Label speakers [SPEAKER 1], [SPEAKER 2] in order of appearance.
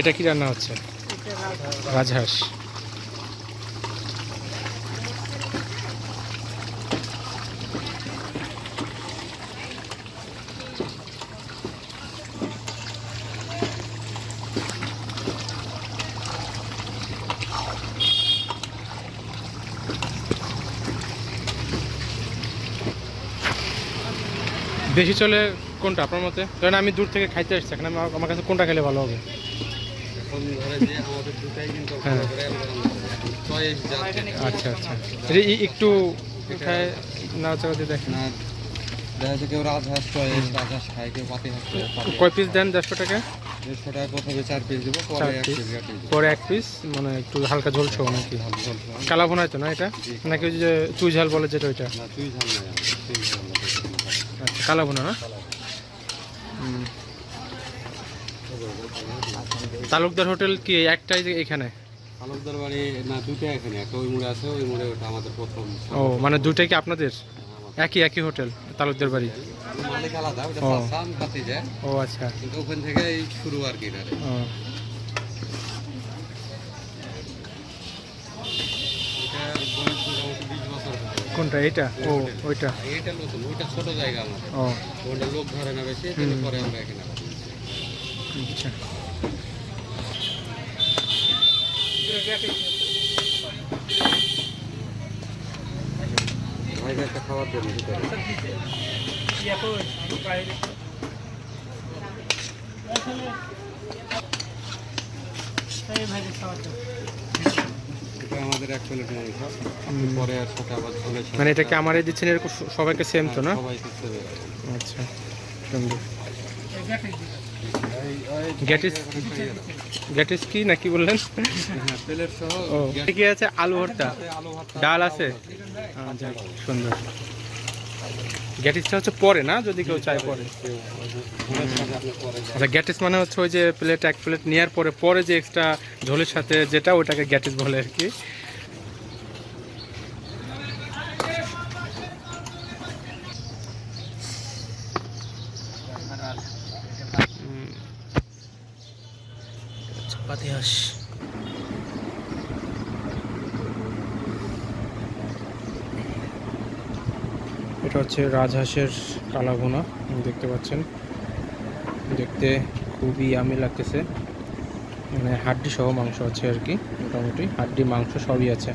[SPEAKER 1] এটা কি রান্না হচ্ছে।
[SPEAKER 2] রাজহাঁস।
[SPEAKER 1] বেশি চলে কোনটা আপনার মতে? কারণ আমি দূর থেকে খাইতে আসছি, এখন আমার কাছে কোনটা খেলে ভালো হবে? হ্যাঁ। আচ্ছা আচ্ছা। একটু দেখেন?
[SPEAKER 3] না দেখা যাচ্ছে কেউ রাজহাঁস চয়েস রাজহাঁস খায় কেউ পাতি হাঁস খায়
[SPEAKER 1] কয় পিস দেন? দেড়শো টাকা?
[SPEAKER 3] দেড়শো টাকা প্রথমে চার পিস দেবো পরে এক পিস
[SPEAKER 1] পরে এক পিস মানে একটু হালকা ঝোল নাকি? কালা ভুনাই তো না এটা? নাকি ওই যে চুই ঝাল বলে যেটা ওইটা?
[SPEAKER 3] না ঝাল
[SPEAKER 1] আচ্ছা কালা ভুনা না হুম। তালুকদার হোটেল কি একটাই এখানে?
[SPEAKER 3] আলোকদার বাড়ি না দুইটা এখানে একটা ওই মোড়ে আছে ওই মোড়ে ওটা আমাদের প্রথম।
[SPEAKER 1] ও মানে দুইটাই কি আপনাদের? একই একই হোটেল তালুকদার বাড়ি?
[SPEAKER 3] মালিক আলাদা ওটা
[SPEAKER 1] ও।
[SPEAKER 3] সাম যায়
[SPEAKER 1] ও আচ্ছা।
[SPEAKER 3] কিন্তু ওখান থেকে শুরু আর কি এটা
[SPEAKER 1] ও।
[SPEAKER 3] এটা।
[SPEAKER 1] কোনটা এইটা? ও ওইটা।
[SPEAKER 3] এইটা নতুন ওইটা ছোট জায়গা আমাদের
[SPEAKER 1] ও।
[SPEAKER 3] ওটা লোক ধরে না বেশি। পরে আমরা এখানে।
[SPEAKER 1] আচ্ছা।
[SPEAKER 3] এটা আমাদের এক প্লেট মাংস পরে আর সাথে আবার ঝোলের
[SPEAKER 1] মানে এটা কি আমারই দিচ্ছেন এরকম সবাইকে সেম তো না। আচ্ছা সুন্দর গ্যাটিস গ্যাটিস কি না কি বললেন? আছে? আলু ডাল আছে? আচ্ছা সুন্দর। গ্যাটিসটা হচ্ছে পরে, না? যদি কেউ চায় পরে। আচ্ছা গ্যাটিস মানে হচ্ছে ওই যে প্লেট এক প্লেট নেওয়ার পরে পরে যে এক্সট্রা ঝোলের সাথে যেটা ওটাকে গ্যাটিস বলে আর কি। চাপাতি হাঁস এটা হচ্ছে রাজহাঁসের কালা ভুনা দেখতে পাচ্ছেন। দেখতে খুবই আমি লাগতেছে। মানে হাড্ডি সহ মাংস আছে আর কি, মোটামুটি। হাড্ডি, মাংস সবই আছে।